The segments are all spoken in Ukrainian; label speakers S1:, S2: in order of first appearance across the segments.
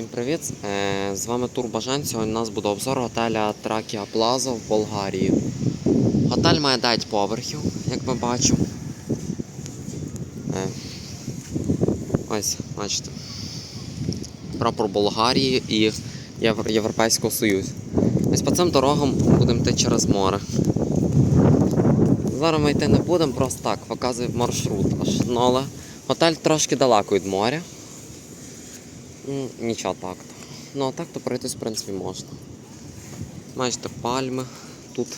S1: Всім привіт! Е, З вами Тур Бажан. Сьогодні у нас буде обзор готеля Тракія Плаза в Болгарії. Готель має 9 поверхів, як ми бачимо. Е, Ось, бачите. Прапор Болгарії і Європейського Союзу. Ось по цим дорогам будемо йти через море. Зараз ми йти не будемо, просто так, показую маршрут. Ну, але готель трошки далеко від моря. М, Нічого так. Ну а так то пройтись, в принципі, можна. Бачите, пальми тут.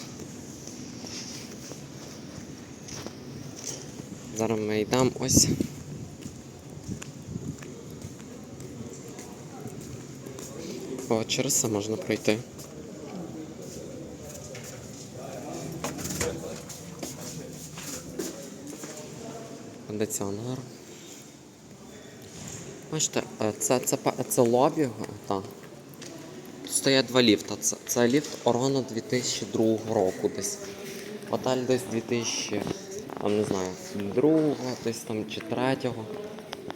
S1: Зараз ми йдемо ось. О, через це можна пройти. Кондиціонер. Бачите, е, це, це, це лобі, так. Стоять два ліфта. Це, це ліфт Орона 2002 року десь. Готель десь 2000, там не знаю, другого, десь там чи третього,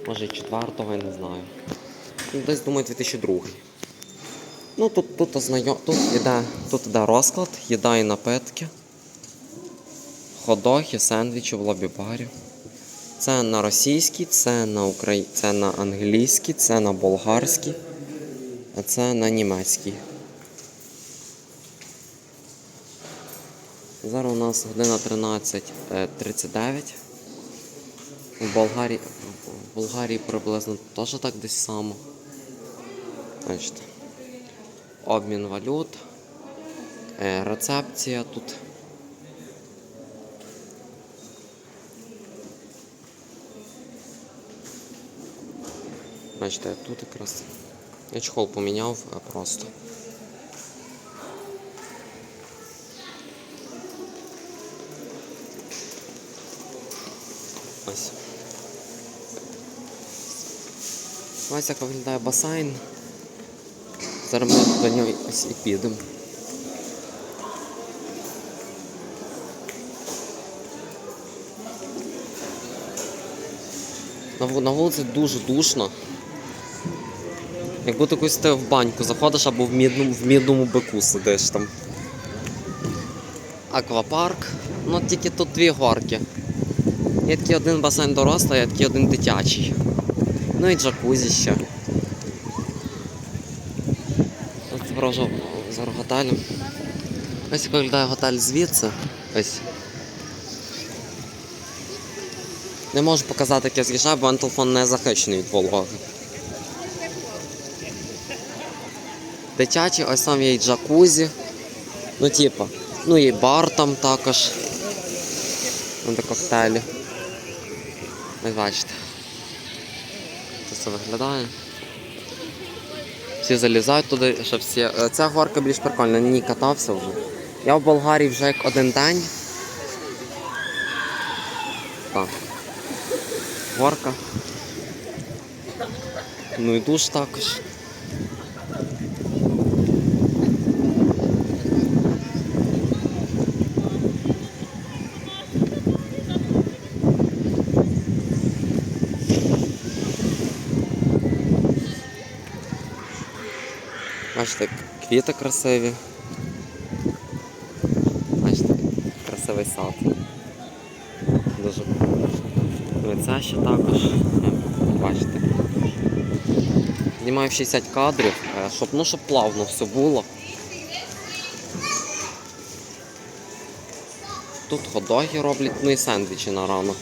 S1: може і четвертого, я не знаю. Ну, Десь думаю 2002. Ну тут, тут, ознайом... тут, іде, тут іде розклад, їда і напитки, ходохи, сендвічі в лобі-барі. Це на російській, це на украї... це на англійській, це на болгарській, а це на німецькій. Зараз у нас година 13.39. В Болгарії, в Болгарії приблизно теж так десь само. Бачите. Обмін валют, е, рецепція тут. Бачите, тут якраз я чехол поміняв просто. Ось. Ось як виглядає басейн. Зараз ми до нього ось і підемо. На вулиці дуже душно. Як будто якось ти в баньку заходиш або в мідному, в мідному бику сидиш там. Аквапарк. Ну тільки тут дві горки. Є такий один басейн дорослий, є такий один дитячий. Ну і джакузі ще. Ось вражу з готелем. Ось виглядає готель звідси. Ось. Не можу показати, як я з'їжджаю, бо телефон не захищений від вологи. Дитячий, ось там є і джакузі. Ну, типа, ну і бар там також. Там де коктейлі. Ось бачите. Це все виглядає. Всі залізають туди, що всі. е, Ця горка більш прикольна, на катався вже. Я в Болгарії вже як один день. Так. Горка. Ну і душ також. Бачите, квіти красиві. Бачите, красивий сад. Дуже. Ну це ще також. е, Бачите. Знімаю 60 кадрів, е, щоб, ну, щоб плавно все було. Тут ходоги роблять, ну і сендвічі на ранок.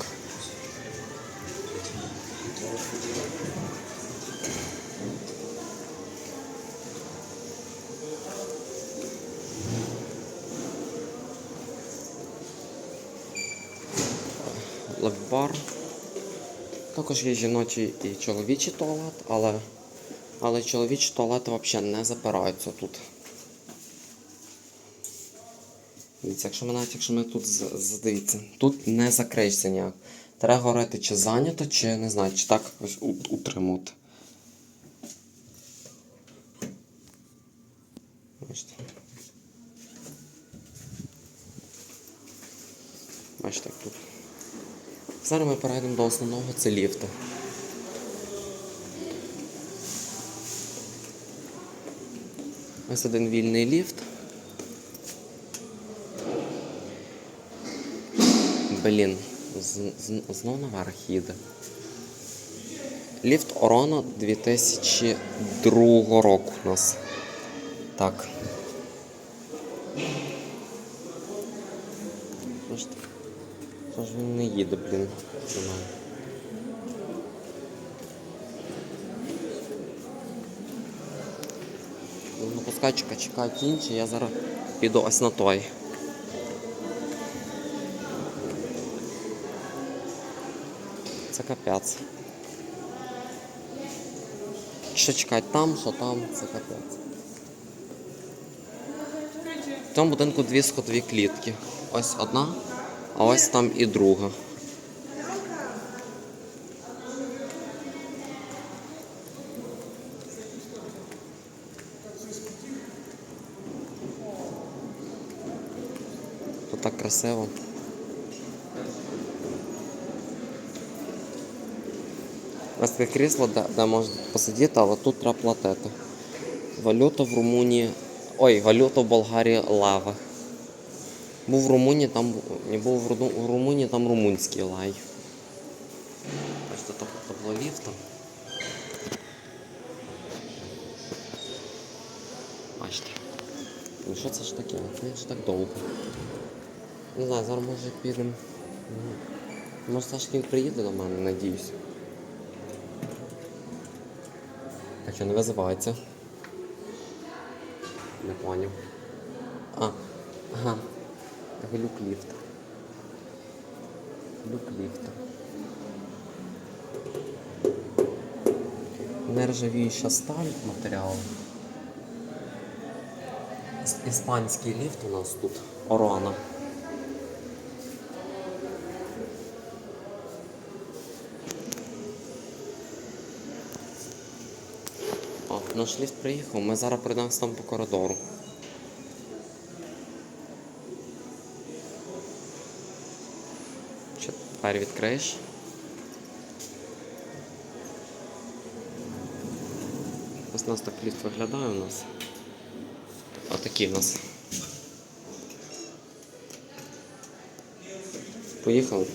S1: Також є жіночий і чоловічий туалет, але, але чоловічі туалети взагалі не запираються тут. Дивіться, якщо ми навіть якщо ми тут з- з- тут не закриєшся ніяк. Треба говорити, чи зайнято, чи не знаю, чи так ось утримувати. Бачите. Бачите, тут. Зараз ми перейдемо до основного, це ліфти. Ось один вільний ліфт. Блін, знов наверх їде. Ліфт Орона 2002 року у нас. Так. Що ж, що ж він не їде, блін, до мене? Ну, пускай чекай, чекають інші, я зараз піду ось на той. Це капець. Що чекати там, що там, це капець. В цьому будинку дві сходові клітки. Ось одна, а ось там і друга. Тут так красиво. Ось таке крісло, де, де можна посидіти, але тут треба платити. Валюта в Румунії. Ой, валюта в Болгарії лава. Був в Румунії, там був в Ру- в Румунії, там румунський лай. Бачите, там табло ліфта. Бачите. Ну що це ж таке? Це ж так довго. Не знаю, зараз може підемо. Ну, Може Сашкін приїде до мене, надіюсь. Так що не визивається. Не поняв. Глюк ліфта. Глюк ліфта. Нержавіюча сталь матеріал. Іспанський ліфт у нас тут. Орона. О, наш ліфт приїхав, ми зараз пройдемо там по коридору. Ще двері відкриєш. Ось у нас так ліфт виглядає у нас. Отакий у нас. Поїхали.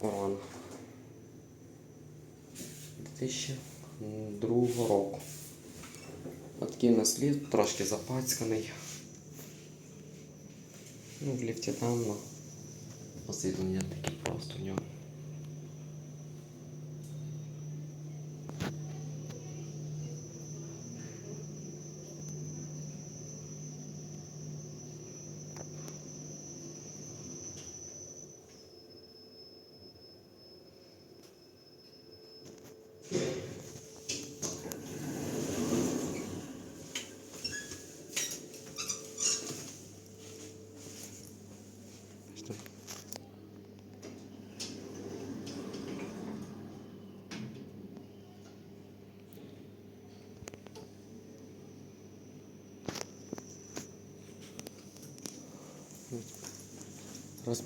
S1: Оран. 2002 року. Ліфт, трошки запацьканий. Ну, в ліфті темно. Освітлення таке просто в нього. Бачите?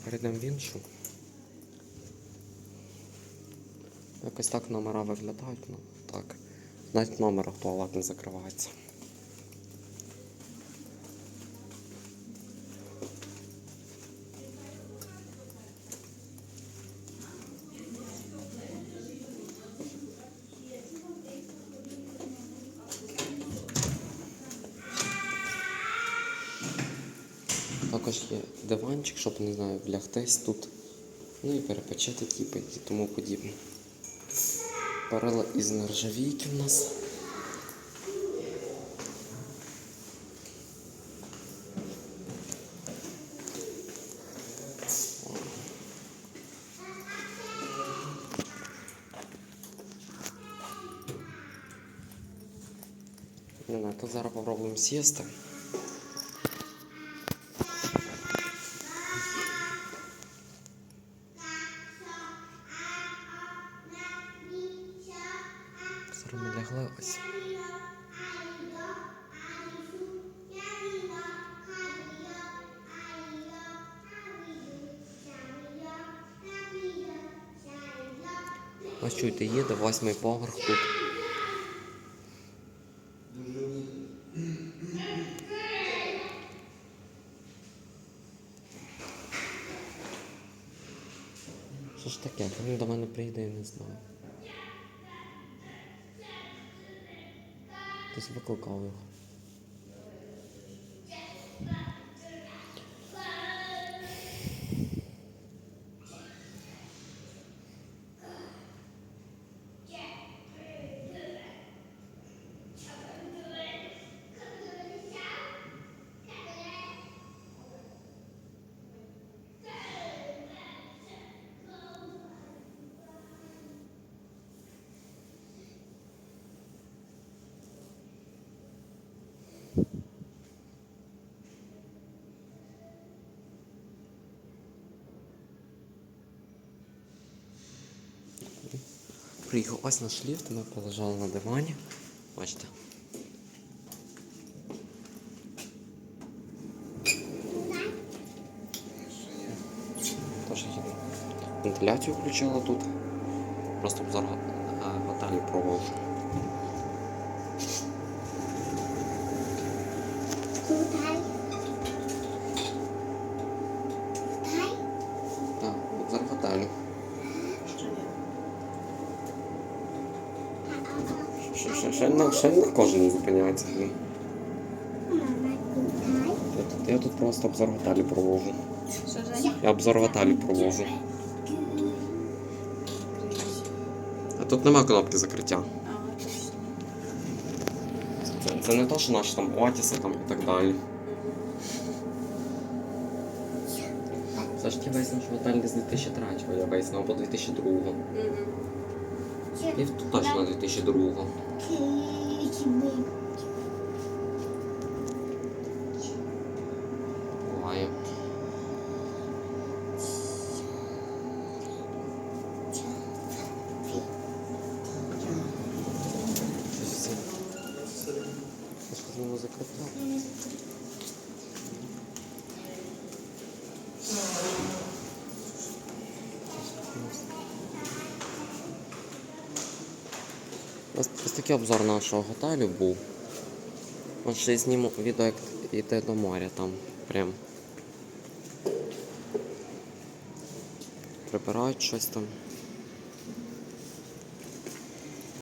S1: Перейдемо в іншу. Якось так номера виглядають. Ну, так. Навіть номер номерах не закривається. Також є диванчик, щоб не знаю, влягтись тут. Ну і перепочити тіпи і тому подібне. Перила із нержавійки в нас. Не знаю, то зараз попробуємо сісти. Ось чуєте, їде восьмий поверх тут. Що ж таке? Він до мене прийде, я не знаю. Хтось викликав його. Приїхав ось наш ліфт, ми полежали на дивані. Бачите. Вентиляцію включила тут. Просто б зараз е, в готелі провожу.
S2: Tutaj. Tutaj.
S1: Так, от зараз в готелі. Ще, ще, ще, на, кожен зупиняється. Я тут, я тут просто обзор готелі провожу.
S3: Що Женя?
S1: Я обзор готелі провожу. А тут нема кнопки закриття. Це, це не то, що наші там Отіси там і так далі. Це ж ті вияснив, що готель десь 2003-го, я вияснив, або 2002-го.
S3: Мгм.
S1: І точно 2002-го.
S2: Kiedyś
S1: Буває. Щось це- Це ж знову закриття. Ось, ось такий обзор нашого готелю був. От ще зніму відео, як йти до моря там прям. Прибирають щось там.